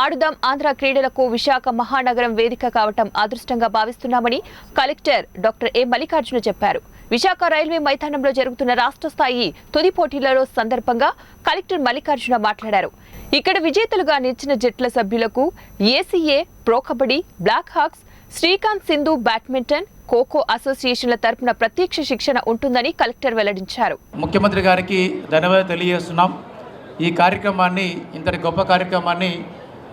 ఆడుదాం ఆంధ్ర క్రీడలకు విశాఖ మహానగరం వేదిక కావటం అదృష్టంగా భావిస్తున్నామని కలెక్టర్ డాక్టర్ ఏ మల్లికార్జున చెప్పారు. విశాఖ రైల్వే మైదానంలో జరుగుతున్న రాష్ట్ర స్థాయి తుది పోటీలలో సందర్భంగా కలెక్టర్ మల్లికార్జున మాట్లాడారు. ఇక్కడ విజేతలుగా నిలిచిన జట్ల సభ్యులకు ACA pro kabaddi black hawks Srikanth Sindhu badminton kho kho అసోసియేషన్ల తరపున ప్రత్యక్ష శిక్షణ ఉంటుందని కలెక్టర్ వెల్లడించారు. ముఖ్యమంత్రి గారికి ధన్యవాదాలు తెలియజేస్తున్నాం. ఈ కార్యక్రమాన్ని ఇంతటి గొప్ప కార్యక్రమాన్ని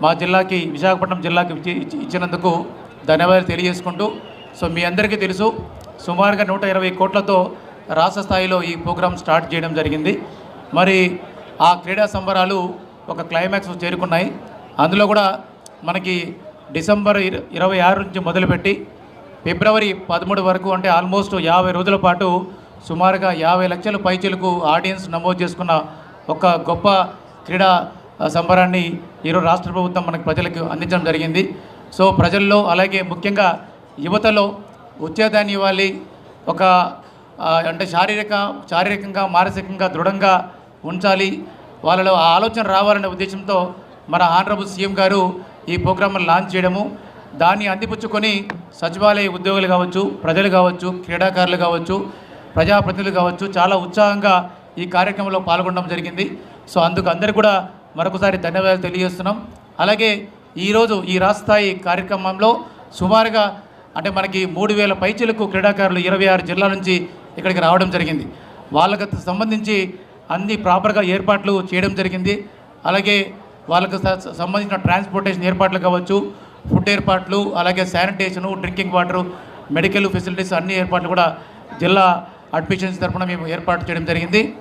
మా జిల్లాకి విశాఖపట్నం జిల్లాకి ఇచ్చినందుకు ధన్యవాదాలు తెలియజేసుకుంటూ సో మీ అందరికీ తెలుసు సుమారుగా నూట ఇరవై కోట్లతో రాష్ట్ర స్థాయిలో ఈ ప్రోగ్రాం స్టార్ట్ చేయడం జరిగింది. మరి ఆ క్రీడా సంబరాలు ఒక క్లైమాక్స్ చేరుకున్నాయి. అందులో కూడా మనకి డిసెంబర్ ఇర- ఇరవై ఆరు నుంచి మొదలుపెట్టి ఫిబ్రవరి పదమూడు వరకు అంటే ఆల్మోస్ట్ యాభై రోజుల పాటు సుమారుగా యాభై లక్షల పైచలకు ఆడియన్స్ నమోదు చేసుకున్న ఒక గొప్ప క్రీడా సంబరాన్ని ఈరోజు రాష్ట్ర ప్రభుత్వం మనకు ప్రజలకు అందించడం జరిగింది. సో ప్రజల్లో అలాగే ముఖ్యంగా యువతలో ఉత్తేజాన్ని ఇవ్వాలి. ఒక అంటే శారీరక శారీరకంగా మానసికంగా దృఢంగా ఉంచాలి. వాళ్ళలో ఆ ఆలోచన రావాలనే ఉద్దేశంతో మన ఆనరబుల్ సీఎం గారు ఈ ప్రోగ్రామ్ను లాంచ్ చేయడము దాన్ని అందిపుచ్చుకొని సచివాలయ ఉద్యోగులు కావచ్చు ప్రజలు కావచ్చు క్రీడాకారులు కావచ్చు ప్రజాప్రతినిధులు కావచ్చు చాలా ఉత్సాహంగా ఈ కార్యక్రమంలో పాల్గొనడం జరిగింది. సో అందుకు అందరికీ కూడా మరొకసారి ధన్యవాదాలు తెలియజేస్తున్నాం. అలాగే ఈరోజు ఈ రాష్ట్రస్థాయి కార్యక్రమంలో సుమారుగా అంటే మనకి మూడు వేల పైచలకు క్రీడాకారులు ఇరవై ఆరు జిల్లాల నుంచి ఇక్కడికి రావడం జరిగింది. వాళ్ళకు సంబంధించి అన్ని ప్రాపర్గా ఏర్పాట్లు చేయడం జరిగింది. అలాగే వాళ్ళకు స- సంబంధించిన ట్రాన్స్పోర్టేషన్ ఏర్పాట్లు కావచ్చు ఫుడ్ ఏర్పాట్లు అలాగే sanitation drinking water medical facilities అన్ని ఏర్పాట్లు కూడా జిల్లా అడ్మిషన్స్ తరఫున మేము ఏర్పాటు చేయడం జరిగింది.